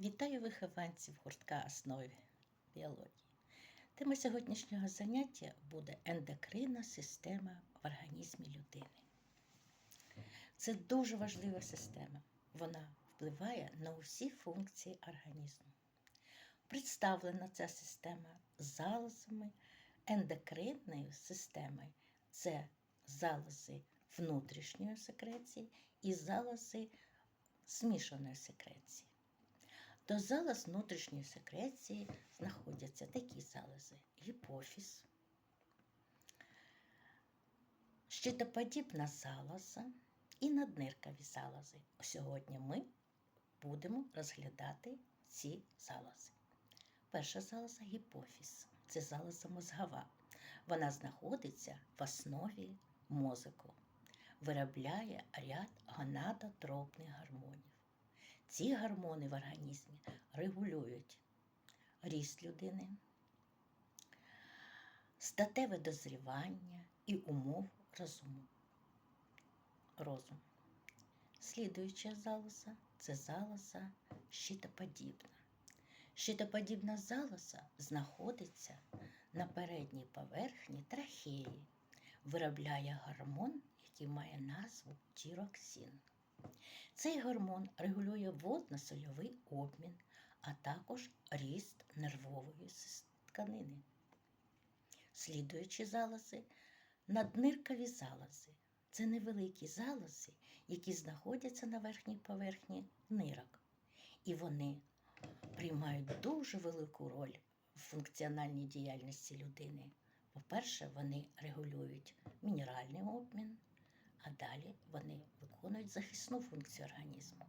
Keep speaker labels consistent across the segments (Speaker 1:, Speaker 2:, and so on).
Speaker 1: Вітаю вихованців гуртка основи біології. Тема сьогоднішнього заняття буде ендокринна система в організмі людини. Це дуже важлива система. Вона впливає на усі функції організму. Представлена ця система залозами ендокринної системи. Це залози внутрішньої секреції і залози змішаної секреції. До залоз внутрішньої секреції знаходяться такі залози: гіпофіз, щитоподібна залоза і надниркові залози. Сьогодні ми будемо розглядати ці залози. Перша залоза гіпофіз це залоза мозгова. Вона знаходиться в основі мозку, виробляє ряд гонадотропних гормонів. Ці гормони в організмі регулюють ріст людини, статеве дозрівання і умов розуму. розум. Слідуюча залоза це залоза щитоподібна. Щитоподібна залоза знаходиться на передній поверхні трахеї, виробляє гормон, який має назву тіроксин. Цей гормон регулює водно-сольовий обмін, а також ріст нервової тканини. Слідуючі залози надниркові залози. Це невеликі залози, які знаходяться на верхній поверхні нирок. І вони приймають дуже велику роль в функціональній діяльності людини. По-перше, вони регулюють мінеральний обмін, а далі вони виконують захисну функцію організму.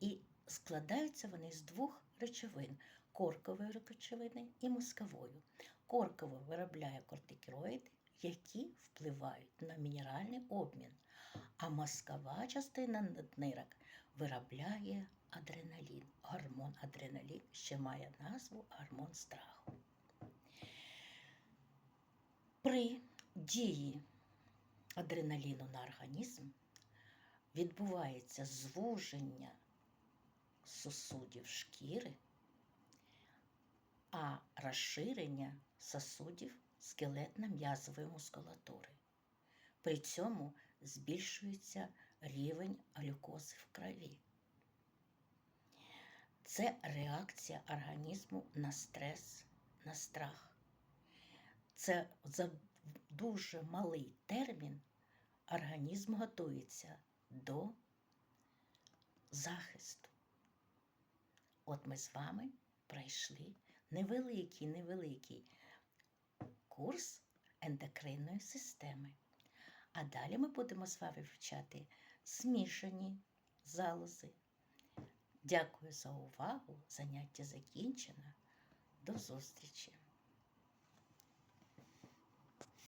Speaker 1: І складаються вони з двох речовин коркової речовини і мозкової. Коркова виробляє кортикероїди, які впливають на мінеральний обмін, а мозкова частина наднирок виробляє адреналін. Гормон адреналін ще має назву гормон страху. При дії адреналіну на організм відбувається звуження сосудів шкіри, а розширення сосудів скелетно-м'язової мускулатури. При цьому збільшується рівень глюкози в крові. Це реакція організму на стрес, на страх. Це дуже малий термін організм готується до захисту. От ми з вами пройшли невеликий невеликий курс ендокринної системи. А далі ми будемо з вами вивчати змішані залози. Дякую за увагу. Заняття закінчено. До зустрічі!